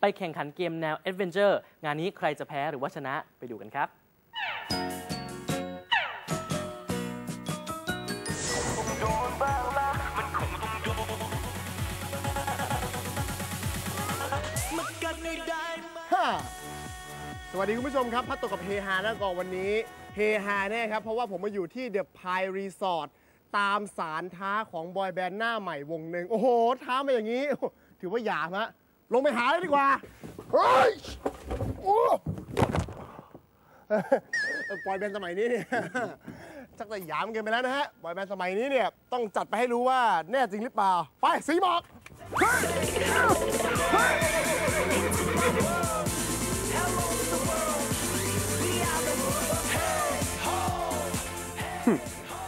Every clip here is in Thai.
ไปแข่งขันเกมแนว Adventure งานนี้ใครจะแพ้หรือว่าชนะไปดูกันครับฮ่าสวัสดีคุณผู้ชมครับพัดตกกับเฮฮาแล้วก็วันนี้เฮฮาแน่ครับ เพราะว่าผมมาอยู่ที่เดอะพายรีสอร์ทตามสารท้าของบอยแบนด์หน้าใหม่วงหนึ่ง โอ้โห ท้ามาอย่างนี้ ถือว่าหยาบฮะ ลงไปหาเลยดีกว่า เฮ้ยโอ้เออบอยแบนด์สมัยนี้เนี่ยชักจะหยามเกินไปแล้วนะฮะบอยแบนด์สมัยนี้เนี่ย ต้องจัดไปให้รู้ว่าแน่จริงหรือเปล่า ไปสีหมอกฮ้ยเฮ้ย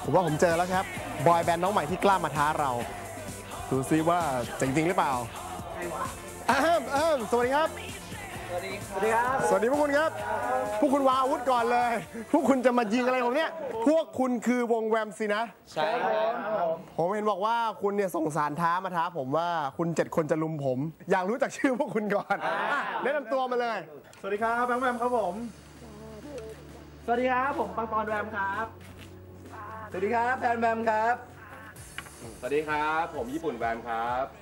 ผมว่าผมเจอแล้วครับ บอยแบนด์น้องใหม่ที่กล้ามาท้าเรา ดูซิว่าเจ๋งจริงหรือเปล่า อ้ามอ้ามสวัสดีครับ สวัสดีครับ สวัสดีพวกคุณครับ พวกคุณวางอาวุธก่อนเลย พวกคุณจะมายิงอะไรผมเนี่ย พวกคุณคือวงแวมสินะ ใช่ครับผมเห็นบอกว่าคุณเนี่ยส่งสารท้ามาท้าผมว่าคุณเจ็ดคนจะลุมผม อยากรู้จักชื่อพวกคุณก่อนอะแนะนำตัวมาเลย สวัสดีครับแบงค์แวมครับผม สวัสดีครับผมปังปอนแวมครับ สวัสดีครับแพนแวมครับ สวัสดีครับ ผมญี่ปุ่นแวนครับส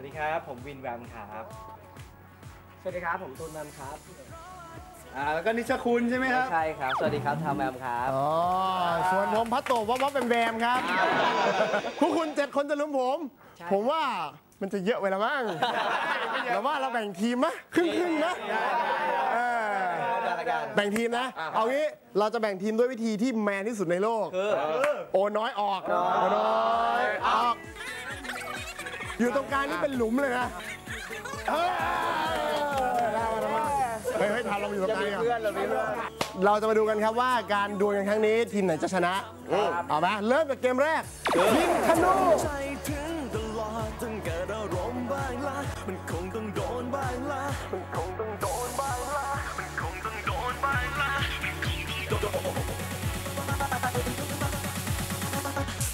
วัสดีครับ ผมวินแวมครับ สวัสดีครับ ผมตูนแวมครับ อ่าแล้วก็นิชคุณใช่ไหมครับ ใช่ครับ สวัสดีครับทามแอมครับ อ๋อ ส่วนผมพัตโตวับวับแบมแบมครับ พวกคุณเจ็ดคนจะลุมผม ผมว่ามันจะเยอะไปละมั้งแต่ว่าเราแบ่งทีมมะครึ่งครึ่งๆนะเออแบ่งทีมนะ เอางี้เราจะแบ่งทีมด้วยวิธีที่แมนที่สุดในโลก โอน้อยออก โอน้อยออก อยู่ตรงกลางนี่เป็นหลุมเลยนะเออได้มาได้มาเฮ้ยเฮ้ยทำเราอยู่ตรงกลางดีกว่าเพื่อนเรามีเพื่อนเราจะมาดูกันครับว่าการดวลกันครั้งนี้ทีมไหนจะชนะเอาไหมเริ่มจากเกมแรกยิงธนูใจถึงตลอดต้องเกิดอารมณ์บ้างละมันคงต้องโดนบ้างละมันคงต้องโดนบ้างละมันคงต้องโดนบ้างละ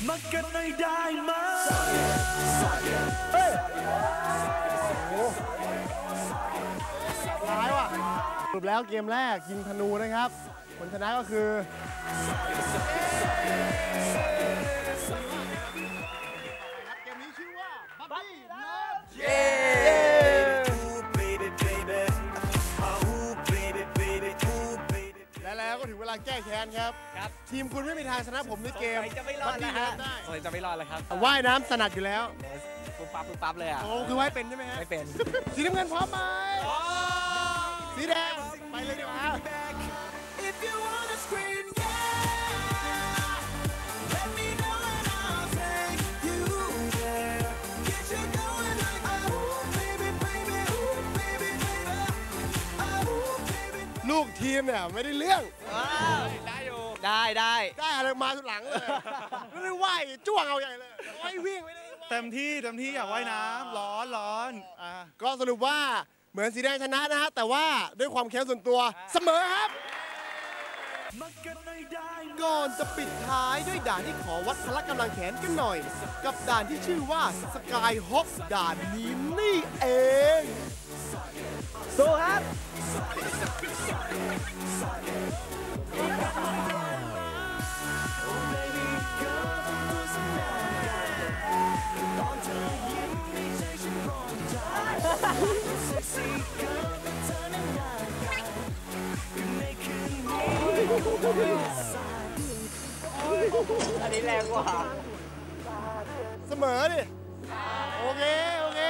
มากันหน่อยได้ไหม ร้ายว่ะสรุปแล้วเกมแรกยิงธนูนะครับคนชนะก็คือ แล้วก็ถึงเวลาแก้แค้นครับทีมคุณไม่มีทางชนะผมในเกมจะไม่รอดบัดดี้นะฮะเลิฟได้สงสัยจะไม่รอดแล้วครับว่ายน้ำสนัดอยู่แล้วปุ๊บปั๊บปุ๊บปั๊บเลยอะโอ้คือว่ายเป็นใช่ไหมฮะไม่เป็น สีน้ำเงินพร้อมไหมสีแดงไปเลยดีกว่า ทีมเนี่ยไม่ได้เรื่อง ได้อยู่ ได้ได้ได้อะไรมาทุกหลังเลยไม่ได้ว่ายจ้วงเอาใหญ่เลยโอ้ยวิ่งไม่ได้ว่ายเต็มที่เต็มที่อยากว่ายน้ำร้อนร้อนอ่าก็สรุปว่าเหมือนสีแดงชนะนะฮะแต่ว่าด้วยความแค้นส่วนตัวเสมอครับมากันหน่อยได้ไหมก่อนจะปิดท้ายด้วยด่านที่ขอวัดพละกำลังแขนกันหน่อย กับด่านที่ชื่อว่าสกายฮอปด่านนี้นี่เองสู้ครับ อันนี้แรงกว่า เสมอดิ โอเค โอเค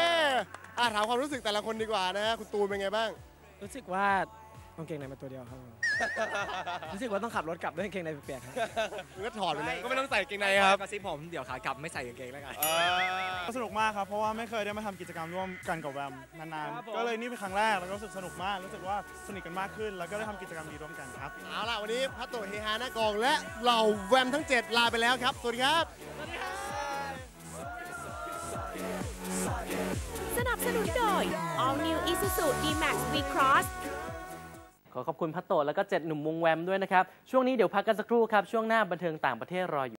อะถามความรู้สึกแต่ละคนดีกว่านะฮะคุณตูนเป็นไงบ้าง รู้สึกว่ากางเกงในมาตัวเดียวครับผมรู้สึกว่าต้องขับรถกลับด้วยกางเกงในเปียกๆครับมึงก็ถอดไปเลยก็ไม่ต้องใส่กางเกงในครับกระซิบผมเดี๋ยวขากลับไม่ใส่กางเกงแล้วกันสนุกมากครับเพราะว่าไม่เคยได้มาทำกิจกรรมร่วมกันกับแวมนานครับผมๆก็เลยนี่เป็นครั้งแรกแล้วก็รู้สึกสนุกมากรู้สึกว่าสนิทกันมากขึ้น แล้วก็ได้ทำกิจกรรมดีร่วมกันครับ เอาล่ะวันนี้พัตโตเฮฮาหน้ากองและเหล่าแวมทั้ง 7 ลาไปแล้วครับ สวัสดีครับสนับ สนุนโดย All New Isuzu D-Max V-Cross ขอขอบคุณพัตโตและก็เจ็ดหนุ่มวงแวมด้วยนะครับ ช่วงนี้เดี๋ยวพักกันสักครู่ครับ ช่วงหน้าบันเทิงต่างประเทศรออยู่